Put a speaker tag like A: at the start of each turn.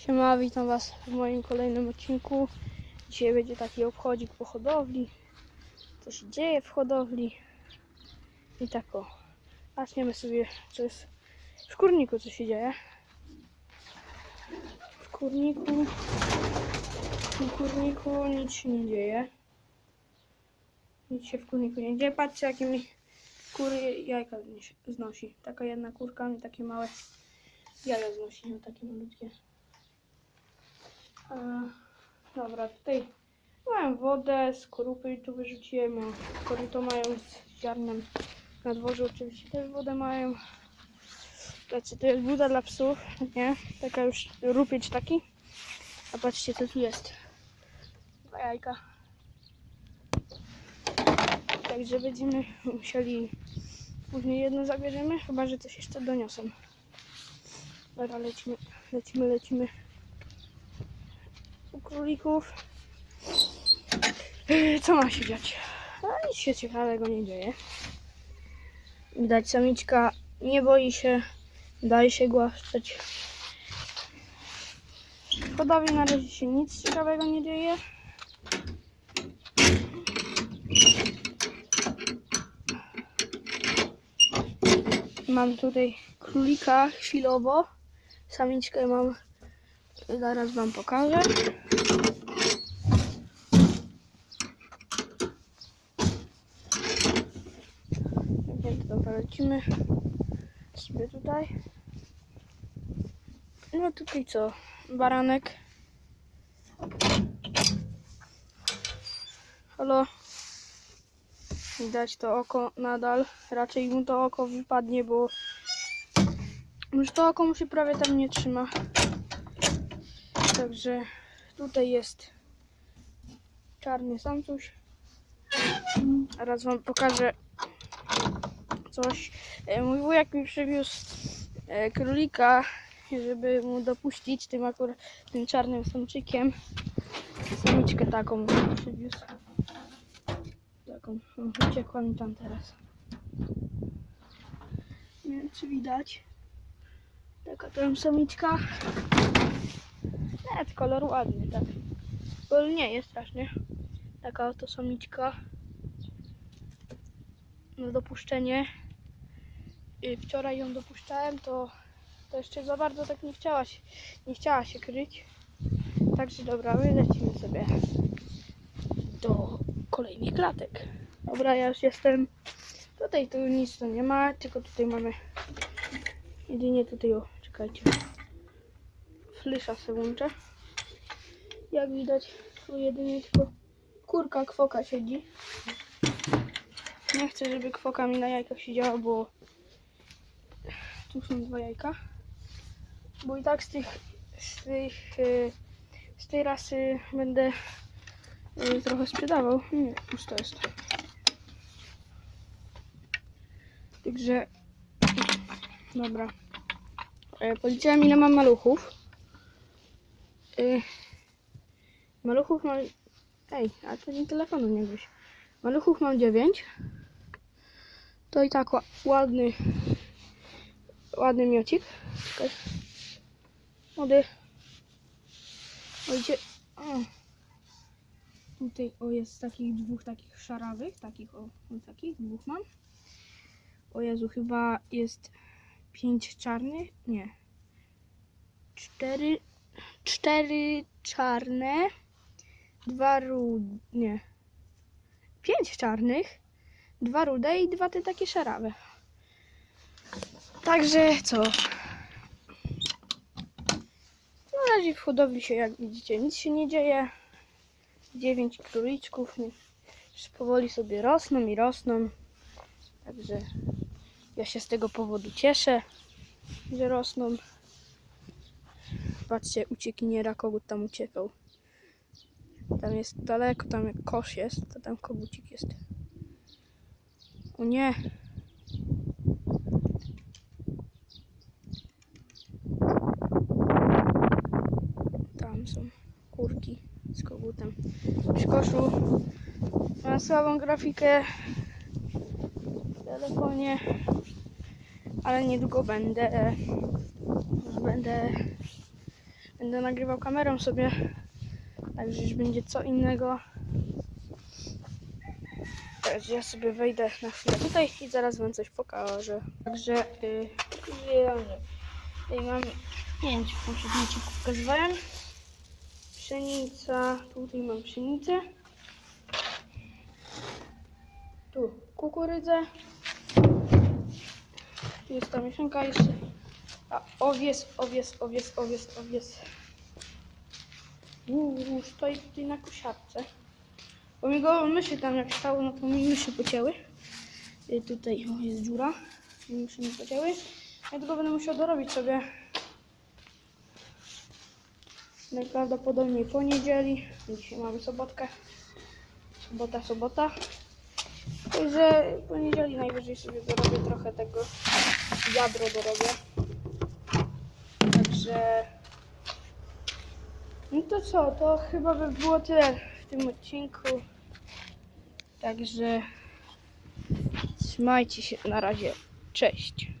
A: Siema, witam Was w moim kolejnym odcinku. Dzisiaj będzie taki obchodzik po hodowli. Co się dzieje w hodowli. I tak o. Zaczniemy sobie, co jest w kurniku, co się dzieje. W kurniku, w kurniku nic się nie dzieje. Nic się w kurniku nie dzieje. Patrzcie, jakie mi kury jajka znosi. Taka jedna kurka mi takie małe jaja znosi, no takie malutkie. Dobra, tutaj mam wodę, skorupy tu wyrzuciłem, a koryto mają z ziarnem. Na dworze oczywiście też wodę mają. Patrzcie, to jest buda dla psów, nie? Taka już rupieć taki. A patrzcie, co tu jest. Dwa jajka. Także będziemy musieli później jedno zabierzemy, chyba że coś jeszcze doniosą. Dobra, lecimy, lecimy, lecimy królików. Co ma się dziać? Nic się ciekawego nie dzieje. Widać samiczka nie boi się, daje się głaszczeć. W hodowli na razie się nic ciekawego nie dzieje. Mam tutaj królika chwilowo. Samiczkę mam, zaraz wam pokażę. Dobra, lecimy sobie tutaj. No tutaj co? Baranek. Halo. Widać to oko nadal. Raczej mu to oko wypadnie, bo już to oko mu się prawie tam nie trzyma. Także tutaj jest czarny samcuś. Teraz wam pokażę coś. E, Mój wujek mi przywiózł e, królika, żeby mu dopuścić tym akurat tym czarnym samczykiem. Samiczkę taką przywiózł. Taką. O, Uciekła mi tam teraz. Nie wiem czy widać. Taka tam samiczka. Nawet kolor ładny, tak. Bo nie jest strasznie. Taka oto samiczka. Na dopuszczenie. I wczoraj ją dopuszczałem, to, to jeszcze za bardzo tak nie chciała się, nie chciała się kryć. Także dobra, my lecimy sobie do kolejnych klatek. Dobra, ja już jestem. Tutaj tu nic tu nie ma, tylko tutaj mamy jedynie tutaj, o, czekajcie. Flysza sobie łączę. Jak widać, tu jedynie tylko kurka kwoka siedzi. Nie chcę, żeby kwoka mi na jajkach siedziała, bo tu są dwa jajka. Bo i tak z tych, z tych, y, z tej rasy będę y, trochę sprzedawał. Nie, pusto jest. Także, dobra. E, Policzyłem ile mam maluchów. Maluchów mam... Ej, a to nie telefonu nie byś. Maluchów mam 9. To i tak ła- ładny, ładny miocik. Młody. Ojcie. O. Tutaj o jest takich dwóch takich szarawych, takich o, o takich dwóch mam. O Jezu, chyba jest pięć czarnych, nie. Cztery, cztery czarne, dwa rude, nie. Pięć czarnych, dwa rude i dwa te takie szarawe. Także co? Na razie w hodowli się, jak widzicie, nic się nie dzieje. Dziewięć króliczków już powoli sobie rosną i rosną. Także ja się z tego powodu cieszę, że rosną. Patrzcie, uciekiniera, kogut tam uciekał. Tam jest daleko, tam jak kosz jest, to tam kogucik jest. O nie! Tam są kurki z kogutem. Przy koszu mam słabą grafikę w telefonie, ale niedługo będę będę Będę nagrywał kamerą sobie, także już będzie co innego. Także ja sobie wejdę na chwilę tutaj i zaraz wam coś pokażę. Także yy. Tutaj mamy, nie wiem czy w poprzednim odcinku pokazywałem. Pszenica, tutaj mam pszenicę. Tu kukurydzę. Tu jest ta mieszanka jeszcze. A owies, owies, owies, owies, owies. Uuu, stoi tutaj na kosiarce. Bo mi go myszy tam jak stało, no to mi myszy pocięły. I tutaj o, jest dziura. Myszy mi pocięły. Ja tylko będę musiał dorobić sobie najprawdopodobniej poniedzieli. Dzisiaj mamy sobotkę. Sobota, sobota. Także poniedzieli najwyżej sobie dorobię trochę tego jadro dorobię. Także no to co, to chyba by było tyle w tym odcinku. Także trzymajcie się na razie. Cześć.